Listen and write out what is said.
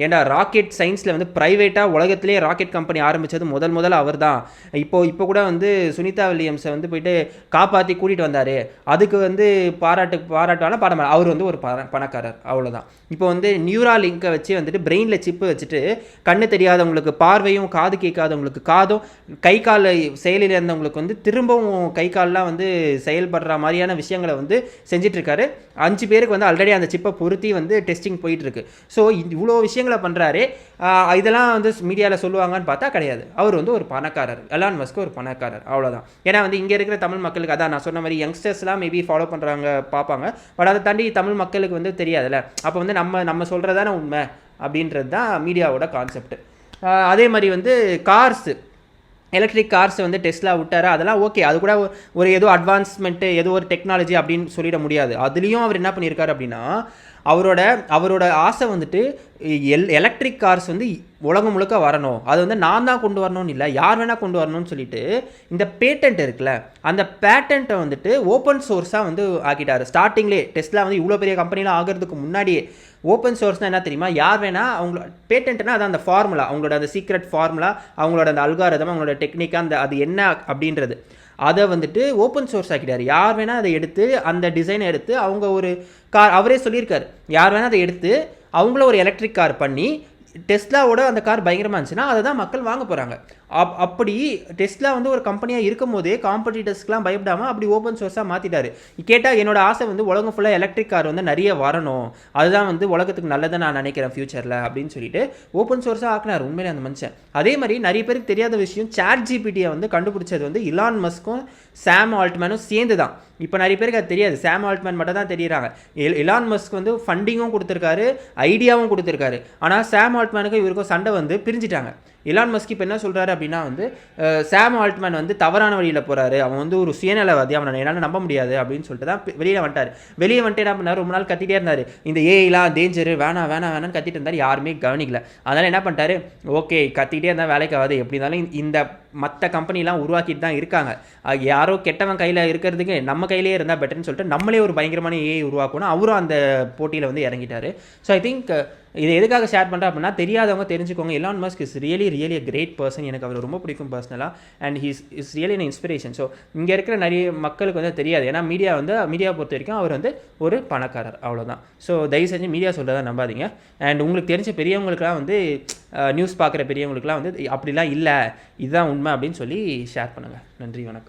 ஏண்டா ராக்கெட் சயின்ஸில் வந்து ப்ரைவேட்டாக உலகத்திலே ராக்கெட் கம்பெனி ஆரம்பித்தது முதல் முதல்ல அவர் தான் இப்போ இப்போ கூட வந்து சுனிதா வில்லியம்ஸை வந்து போயிட்டு காப்பாற்றி கூட்டிகிட்டு வந்தார். அதுக்கு வந்து பாராட்டு பாராட்டான பாடம் அவர் வந்து ஒரு பணக்காரர் அவ்வளோதான் இப்போ வந்து நியூரா லிங்கை வச்சு வந்துட்டு பிரெயினில் சிப்பு வச்சுட்டு கண்ணு தெரியாதவங்களுக்கு பார்வையும் காது கேட்காதவங்களுக்கு காதும் கை கால் செயலில் இருந்தவங்களுக்கு வந்து திரும்பவும் கை கால்லாம் வந்து செயல்படுற மாதிரியான விஷயங்களை வந்து செஞ்சிட்ருக்காரு அஞ்சு பேருக்கு வந்து ஆல்ரெடி அந்த சிப்பை பொருத்தி வந்து டெஸ்டிங் போயிட்டுருக்கு ஸோ இவ்வளோ விஷயங்கள் பண்ணுறாரு இதெல்லாம் வந்து மீடியாவில் சொல்லுவாங்கன்னு பார்த்தா கிடையாது. அவர் வந்து ஒரு பணக்காரர். எலான் மஸ்க் ஒரு பணக்காரர். அவ்வளோதான் ஏன்னா வந்து இங்கே இருக்கிற தமிழ் மக்களுக்கு அதான் நான் சொன்ன மாதிரி யங்ஸ்டர்ஸ்லாம் மேபி ஃபாலோ பண்ணுறாங்க பார்ப்பாங்க. பட் அதை தாண்டி தமிழ் மக்களுக்கு வந்து தெரியாதுல்ல. அப்போ வந்து நம்ம நம்ம சொல்கிறதான உண்மை அப்படின்றது தான் மீடியாவோட கான்செப்ட் அதே மாதிரி வந்து கார்ஸு எலக்ட்ரிக் கார்ஸ் வந்து டெஸ்ட்லாம் விட்டார்? அதெல்லாம் ஓகே அது கூட ஒரு ஏதோ அட்வான்ஸ்மெண்ட்டு ஏதோ ஒரு டெக்னாலஜி அப்படின்னு சொல்லிட முடியாது. அதுலேயும் அவர் என்ன பண்ணியிருக்காரு அப்படின்னா அவரோட அவரோட ஆசை வந்துட்டு எல் எலக்ட்ரிக் கார்ஸ் வந்து உலகம் முழுக்க வரணும். அது வந்து நான் தான் கொண்டு வரணும்னு இல்லை யார் வேணால் கொண்டு வரணும்னு சொல்லிட்டு இந்த பேட்டன்ட் இருக்குல்ல அந்த பேட்டன்ட்டை வந்துட்டு ஓப்பன் சோர்ஸாக வந்து ஆக்கிட்டார். ஸ்டார்டிங்லேயே டெஸ்ட்லாம் வந்து இவ்வளோ பெரிய கம்பெனிலாம் ஆகிறதுக்கு முன்னாடியே ஓப்பன் சோர்ஸ்னால் என்ன தெரியுமா? யார் வேணால் அவங்களோட பேட்டன்ட்னா அது அந்த ஃபார்முலா அவங்களோட அந்த சீக்ரெட் ஃபார்முலா அவங்களோட அந்த அல்காரதம் அவங்களோட டெக்னிக்காக அந்த அது என்ன அப்படின்றது. அதை வந்துட்டு ஓப்பன் சோர்ஸ் ஆக்கிட்டார். யார் வேணால் அதை எடுத்து அந்த டிசைனை எடுத்து அவங்க ஒரு கார் அவரே சொல்லியிருக்காரு. யார் வேணால் அதை எடுத்து அவங்கள ஒரு எலக்ட்ரிக் கார் பண்ணி டெஸ்லாவோட அந்த கார் பயங்கரமாக இருந்துச்சுன்னா அதை தான் மக்கள் வாங்க போகிறாங்க அப் அப்படி டெஸ்ட்லாம் வந்து ஒரு கம்பெனியாக இருக்கும் போதே காம்படிட்டர்ஸ்க்குலாம் பயப்படாமல் அப்படி ஓப்பன் சோர்ஸாக மாற்றிட்டாரு கேட்டால் என்னோட ஆசை வந்து உலகம் ஃபுல்லாக எலக்ட்ரிக் கார் வந்து நிறைய வரணும். அதுதான் வந்து உலகத்துக்கு நல்லதை நான் நினைக்கிறேன் ஃபியூச்சரில் அப்படின்னு சொல்லிட்டு ஓப்பன் சோர்ஸாக ஆக்கினார். உண்மையிலே அந்த மனுஷன். அதே மாதிரி நிறைய பேருக்கு தெரியாத விஷயம் சாட் ஜிபிடியை வந்து கண்டுபிடிச்சது வந்து இலான் மஸ்க்கும் சாம் ஆல்ட்மேனும் சேர்ந்து தான் இப்போ நிறைய பேருக்கு அது தெரியாது. சாம் ஆல்ட்மேன் மட்டும் தான் தெரியுறாங்க. இலான் மஸ்க் வந்து ஃபண்டிங்கும் கொடுத்துருக்காரு ஐடியாவும் கொடுத்துருக்காரு. ஆனால் சாம் ஆல்ட்மேனுக்கும் இவருக்கும் சண்டை வந்து பிரிஞ்சிட்டாங்க. இலான் மஸ்க் இப்போ என்ன சொல்கிறாரு அப்படின்னா வந்து சாம் ஆல்ட்மேன் வந்து தவறான வழியில் போகிறாரு அவன் வந்து ஒரு சுயநலவாதி. அவனை என்னால் நம்ப முடியாது அப்படின்னு சொல்லிட்டு தான் வெளியில் வந்துட்டார். வெளியே வந்துட்டு என்ன பண்ணார்? ரொம்ப நாள் கத்திட்டே இருந்தார். இந்த ஏஐலாம் டேஞ்சரு வேணாம் வேணாம் வேணாம்னு கத்திட்டு இருந்தார். யாருமே கவனிக்கல. அதனால் என்ன பண்ணிட்டாரு? ஓகே கத்திட்டே இருந்தால் வேலைக்கு ஆகாது. எப்படி இருந்தாலும் இந்த மற்ற கம்பெனிலாம் உருவாக்கிட்டு தான் இருக்காங்க. யாரோ கெட்டவன் கையில் இருக்கிறதுக்கு நம்ம கையிலே இருந்தால் பெட்டர்னு சொல்லிட்டு நம்மளே ஒரு பயங்கரமான ஏஐ உருவாக்கணும் அவரும் அந்த போட்டியில் வந்து இறங்கிட்டார். ஸோ ஐ திங்க் இது எதுக்காக ஷேர் பண்ணுறேன் அப்படின்னா தெரியாதவங்க தெரிஞ்சுக்கோங்க. Elon Musk is really really a great person எனக்கு அவர் ரொம்ப பிடிக்கும் பர்சனலாக and he's is really an inspiration so இங்கே இருக்கிற நிறைய மக்களுக்கு வந்து தெரியாது. ஏன்னா மீடியா வந்து மீடியா பொறுத்த வரைக்கும் அவர் வந்து ஒரு பணக்காரர். அவ்வளோதான் ஸோ தயவு செஞ்சு மீடியா சொல்கிறதா நம்பாதீங்க. அண்ட் உங்களுக்கு தெரிஞ்ச பெரியவங்களுக்குலாம் வந்து நியூஸ் பார்க்குற பெரியவங்களுக்குலாம் வந்து அப்படிலாம் இல்லை. இதுதான் உண்மை அப்படின்னு சொல்லி ஷேர் பண்ணுங்கள் நன்றி வணக்கம்.